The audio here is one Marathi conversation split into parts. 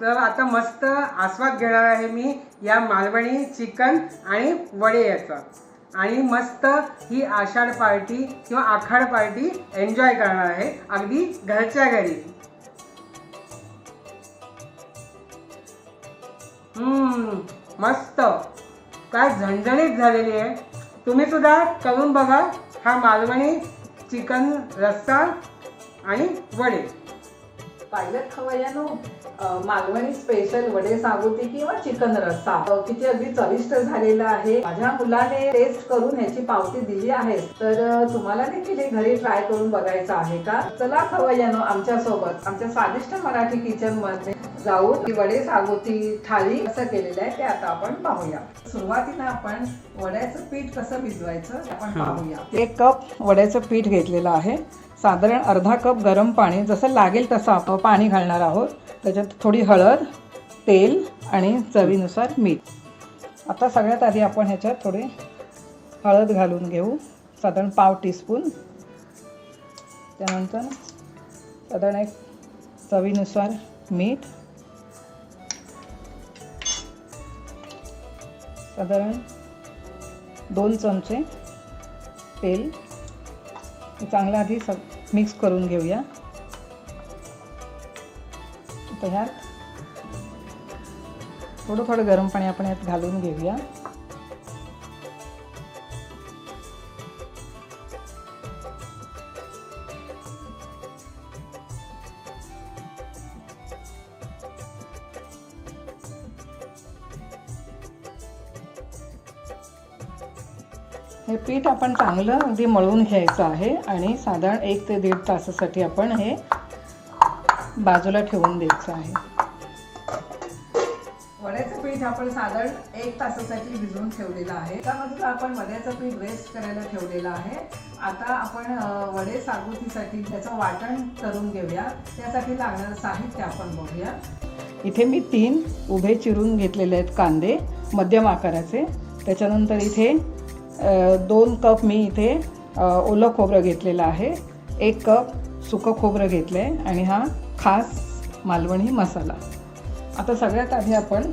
तर आता मस्त आस्वाद घेणार आहे मी या मालवणी चिकन आणि वडे याचा. आणि मस्त ही आषाढ पार्टी किंवा आखाड पार्टी एन्जॉय करणार आहे अगदी घरच्या घरी. हम्म, मस्त. काय झणझणीत झालेली आहे. तुम्ही सुद्धा करून बघा हा मालवणी चिकन रस्सा आणि वडे. पायलट खवय्यानो मालवणी स्पेशल वडे सागोती किंवा चिकन रस्सा. किती अगदी चविष्ट झालेला आहे. माझ्या मुलाने टेस्ट करून ह्याची पावती दिली आहे. तर तुम्हाला देखील हे घरी ट्राय करून बघायचं आहे का? चला खवय्यानो आमच्यासोबत आमच्या स्वादिष्ट मराठी किचनमध्ये जाऊन वडे सागोती थाळी कसं केलेलं आहे ते आता आपण पाहूया. सुरुवातीला आपण वड्याचं पीठ कसं भिजवायचं आपण. पाहूया. एक कप वड्याचं पीठ घेतलेलं आहे. साधारण अर्धा कप गरम पाणी जसं लागेल तसं आपण पाणी घालणार आहोत. त्याच्यात थोडी हळद तेल आणि चवीनुसार मीठ. आता सगळ्यात आधी आपण ह्याच्यात थोडी हळद घालून घेऊ. साधारण पाव टीस्पून. त्यानंतर साधारण एक चवीनुसार मीठ. साधारण दोन चमचे तेल. चांगलं आधी स मिक्स करून घेऊया. आता ह्यात थोडं थोडं गरम पाणी आपण यात घालून घेऊया. हे पीठ आपण चांगलं अगदी मळून घ्यायचं आहे आणि साधारण एक ते दीड तासासाठी आपण हे बाजूला ठेवून द्यायचं आहे. वड्याचं पीठ आपण साधारण एक तासासाठी भिजवून ठेवलेलं आहे. बाजूला आपण वड्याचं पीठ रेस्ट करायला ठेवलेलं आहे. आता आपण वडे सागुतीसाठी त्याचं वाटण करून घेऊया. त्यासाठी लागणारं साहित्य आपण बघूया. इथे मी तीन उभे चिरून घेतलेले आहेत कांदे मध्यम आकाराचे. त्याच्यानंतर इथे दोन कप मी इथे ओलं खोबरं घेतलेलं आहे. एक कप सुकं खोबरं घेतलं आहे आणि हा खास मालवणी मसाला. आता सगळ्यात आधी आपण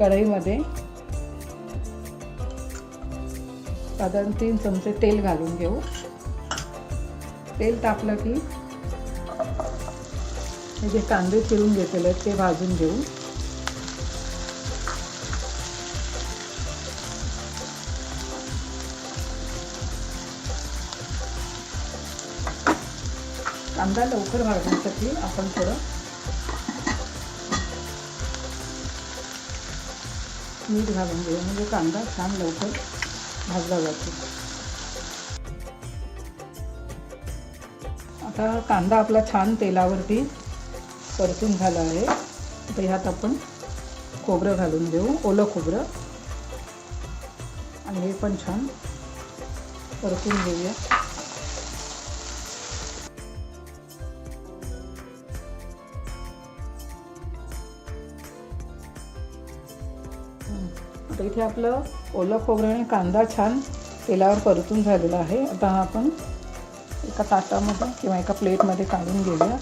कढईमध्ये साधारण तीन चमचे तेल घालून घेऊ. तेल तापलं की हे जे कांदे चिरून घेतलेले आहेत ते भाजून घेऊ. कांदा लवकर भाजण्यासाठी आपण थोडं मीठ घालून घेऊ. म्हणजे कांदा छान लवकर भाजला जातो. आता कांदा आपला छान तेलावरती परतून झाला आहे. तर ह्यात आपण खोबरं घालून देऊ ओलं खोबरं. आणि हे पण छान परतून घेऊया. इथे आपलं ओलं खोबरं आणि कांदा छान तेलावर परतून झालेला आहे. आता हा आपण एका ताटामध्ये किंवा एका प्लेटमध्ये काढून घेऊया.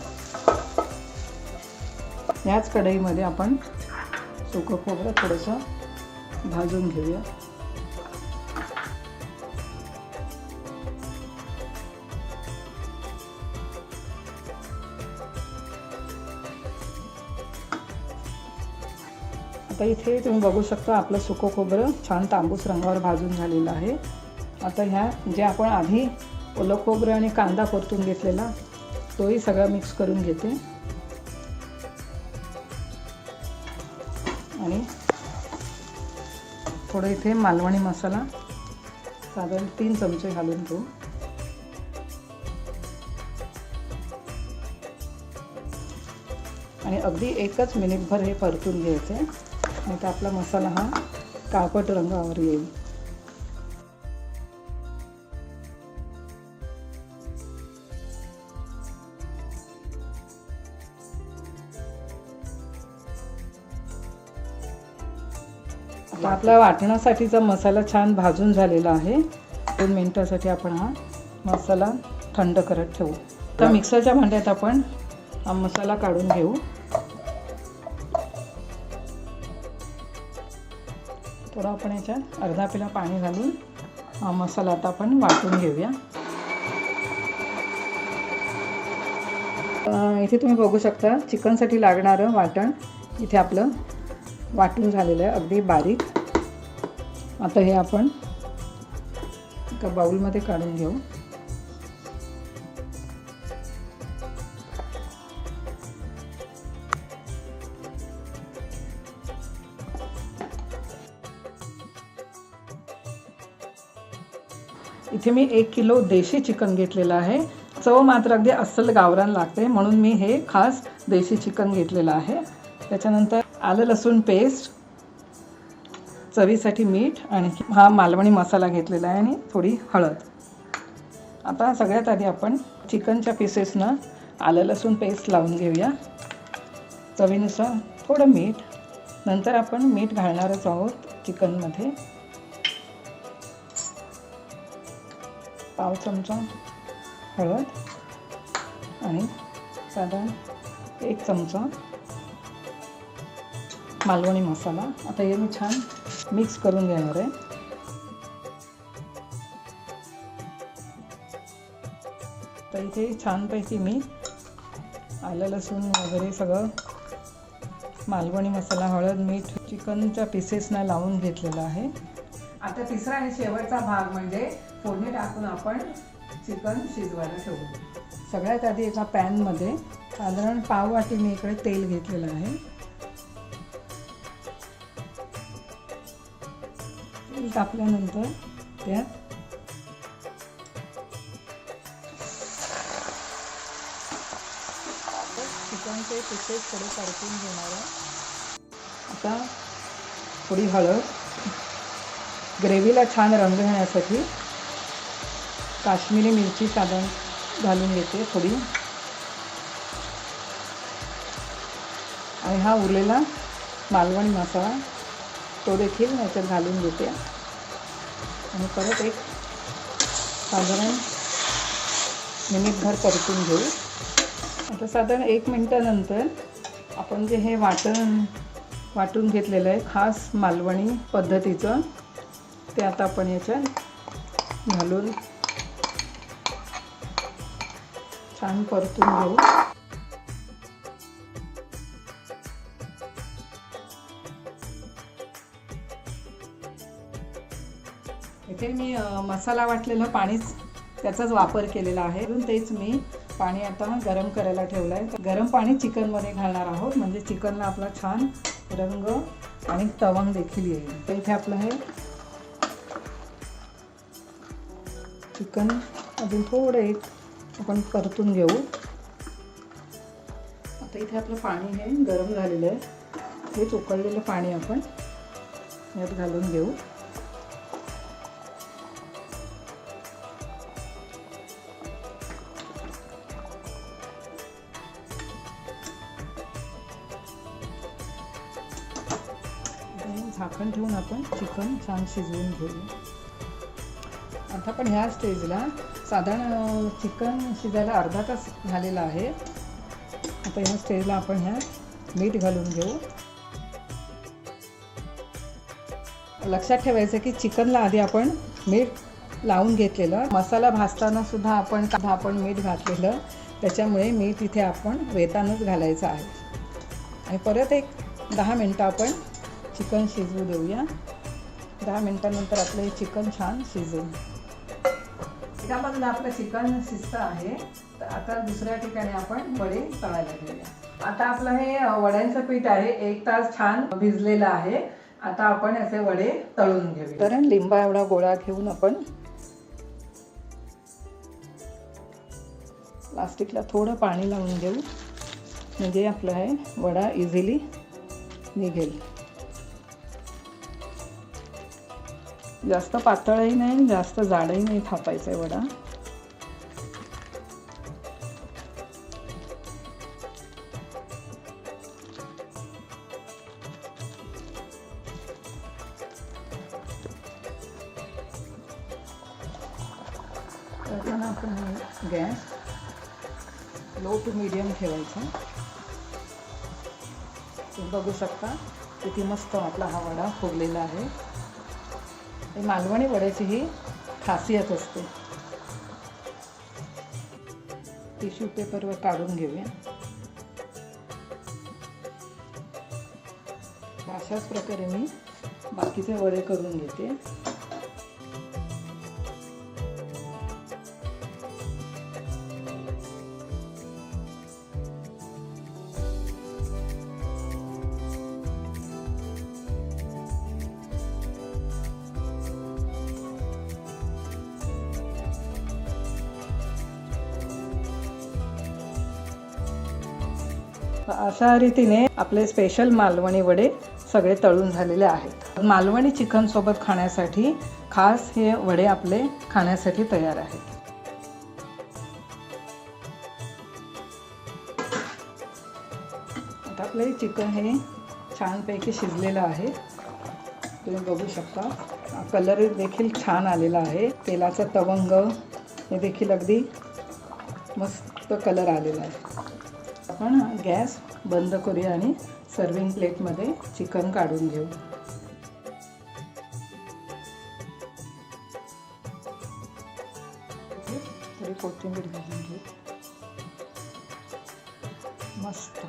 याच कढईमध्ये आपण सुकं खोबरं थोडंसं भाजून घेऊया. आता इथे तुम्ही बघू शकता आपलं सुकं खोबरं छान तांबूस रंगावर भाजून झालेलं आहे. आता ह्या जे आपण आधी ओलं खोबरं आणि कांदा परतून घेतलेला तोही सगळा मिक्स करून घेते. आणि थोडं इथे मालवणी मसाला साधारण तीन चमचे घालून घेऊ. आणि अगदी एकच मिनिटभर हे परतून घ्यायचं. आहे नाही तर आपला मसाला हा काळपट रंगावर येईल. आता आपल्या वाटणासाठीचा मसाला छान भाजून झालेला आहे. दोन मिनिटासाठी आपण हा मसाला थंड करत ठेवू. तर मिक्सरच्या भांड्यात आपण हा मसाला काढून घेऊ. थोडं आपण याच्यात अर्धा पिला पाणी घालून मसाला आता आपण वाटून घेऊया. इथे तुम्ही बघू शकता चिकनसाठी लागणारं वाटण इथे आपलं वाटून झालेलं आहे अगदी बारीक. आता हे आपण एका बाऊलमध्ये काढून घेऊ. इथे मी एक किलो देशी चिकन घेतलेलं आहे. चव मात्र अगदी अस्सल गावरान लागते म्हणून मी हे खास देशी चिकन घेतलेलं आहे. त्याच्यानंतर आलं लसूण पेस्ट चवीसाठी मीठ आणि हा मालवणी मसाला घेतलेला आहे आणि थोडी हळद. आता सगळ्यात आधी आपण चिकनच्या पीसेसनं आलं लसूण पेस्ट लावून घेऊया. चवीनुसार थोडं मीठ नंतर आपण मीठ घालणारच आहोत चिकनमध्ये. पाव चमचा हळद आणि साधारण एक चमचा मालवणी मसाला. आता हे मी छान मिक्स करून घेणार आहे. तर इथे छानपैकी मी आलं लसूण वगैरे सगळं मालवणी मसाला हळद मीठ चिकनच्या पीसेसना लावून घेतलेलं आहे. आता तिसरा आणि शेवटचा भाग म्हणजे फोडणी टाकून आपण चिकन शिजवायला ठेवू. सगळ्यात आधी एका पॅनमध्ये साधारण पाव वाटी मी इकडे तेल घेतलेलं आहे. तेल तापल्यानंतर त्यात चिकनचे पिसेस थोडे परतून घेणार आहे. आता थोडी हळद. ग्रेव्हीला छान रंग येण्यासाठी काश्मीरी मिरची साधारण घालून घेते थोडी. आणि हा उरलेला मालवणी मसाला तो देखील याच्यात घालून घेते. आणि परत एक साधारण मिनिटभर परतून घेऊ. आता साधारण एक मिनटानंतर आपण जे हे वाटण वाटून घेतलेलं आहे खास मालवणी पद्धतीचं ते आता आपण याच्यात घालून छान परतून घेऊ. इथे मी मसाला वाटलेलं पाणीच त्याचाच वापर केलेला आहे. म्हणून तेच मी पाणी आता गरम करायला ठेवलं आहे गरम पाणी चिकनमध्ये घालणार आहोत. म्हणजे चिकनला आपला छान रंग आणि तवंग देखील येईल. तर इथे आपलं हे चिकन अजून थोडं एक आपण परतून घेऊ. आता इथे आपलं पाणी हे गरम झालेलं आहे. हेच उकळलेलं पाणी आपण यात घालून घेऊ. झाकण ठेवून आपण चिकन छान शिजवून घेऊ. आता पण ह्या स्टेजला साधारण चिकन शिजायला अर्धा तास झालेला आहे. आता ह्या स्टेजला आपण ह्या मीठ घालून घेऊ. लक्षात ठेवायचं की चिकनला आधी आपण मीठ लावून घेतलेलं. मसाला भाजताना सुद्धा आपण आपण मीठ घातलेलं. त्याच्यामुळे मीठ इथे आपण वेतानच घालायचं आहे. आणि परत एक दहा मिनटं आपण चिकन शिजवू देऊया. दहा मिनटानंतर आपलं हे चिकन छान शिजेल. एका बाजूला आपलं चिकन शिस्त आहे तर आता दुसऱ्या ठिकाणी आपण वडे तळायला घेऊया आता आपलं हे वड्यांचं पीठ आहे एक तास छान भिजलेलं आहे. आता आपण याचे वडे तळून घेऊ कारण लिंबा एवढा गोळा घेऊन आपण प्लास्टिकला थोडं पाणी लावून घेऊ. म्हणजे आपलं हे वडा इझिली निघेल. जास्त पातळही नाही जास्त जाडही नाही थापायचं आहे वडा. करताना आपण गॅस लो टू मिडियम ठेवायचा. तुम्ही बघू शकता किती मस्त आपला हा वडा फुगलेला आहे. ही मालवणी वड्याची ही खासियत असते. टिश्यू पेपरवर काढून घेऊया. अशाच प्रकारे मी बाकीचे वडे करून घेते. अशा रीतीने आपले स्पेशल मालवणी वडे सगळे तळून झालेले आहेत. मालवणी चिकन सोबत खाण्यासाठी खास हे वडे आपले खाण्यासाठी तयार आहेत. आता आपले चिकन हे छानपैकी शिजलेलं आहे. तुम्ही बघू शकता. कलर देखील छान आलेला आहे. तेलाचा तवंग हे देखील अगदी मस्त कलर आलेला आहे. आपण गॅस बंद करूया आणि सर्विंग प्लेटमध्ये चिकन काढून घेऊ. थोडी कोथिंबीर घालून घेऊ. मस्त.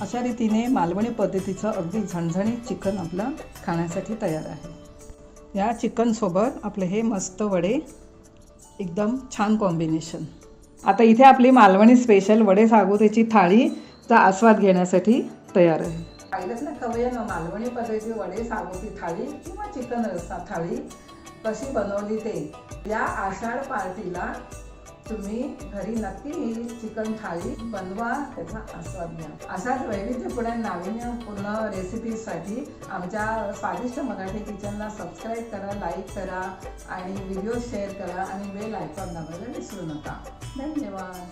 अशा रीतीने मालवणी पद्धतीचं अगदी झणझणीत चिकन आपलं खाण्यासाठी तयार आहे. या चिकनसोबत आपले हे मस्त वडे एकदम छान कॉम्बिनेशन आता इथे आपली मालवणी स्पेशल वडे सागोतीची थाळीचा आस्वाद घेण्यासाठी तयार आहे. पाहिलंच ना खवय्या ना मालवणी पद्धतीची वडे सागोती थाळी किंवा चिकन रस्सा थाळी कशी बनवली ते? या आषाढ पार्टीला तुम्ही घरी नक्की ही चिकन थाळी बनवा त्याचा आस्वाद घ्या. अशाच वैविध्यपूर्ण नाविन्यपूर्ण रेसिपीजसाठी आमच्या स्वादिष्ट मराठी किचनला सबस्क्राईब करा लाईक करा आणि व्हिडिओ शेअर करा आणि बेल आयकॉन दाबायला विसरू नका. धन्यवाद.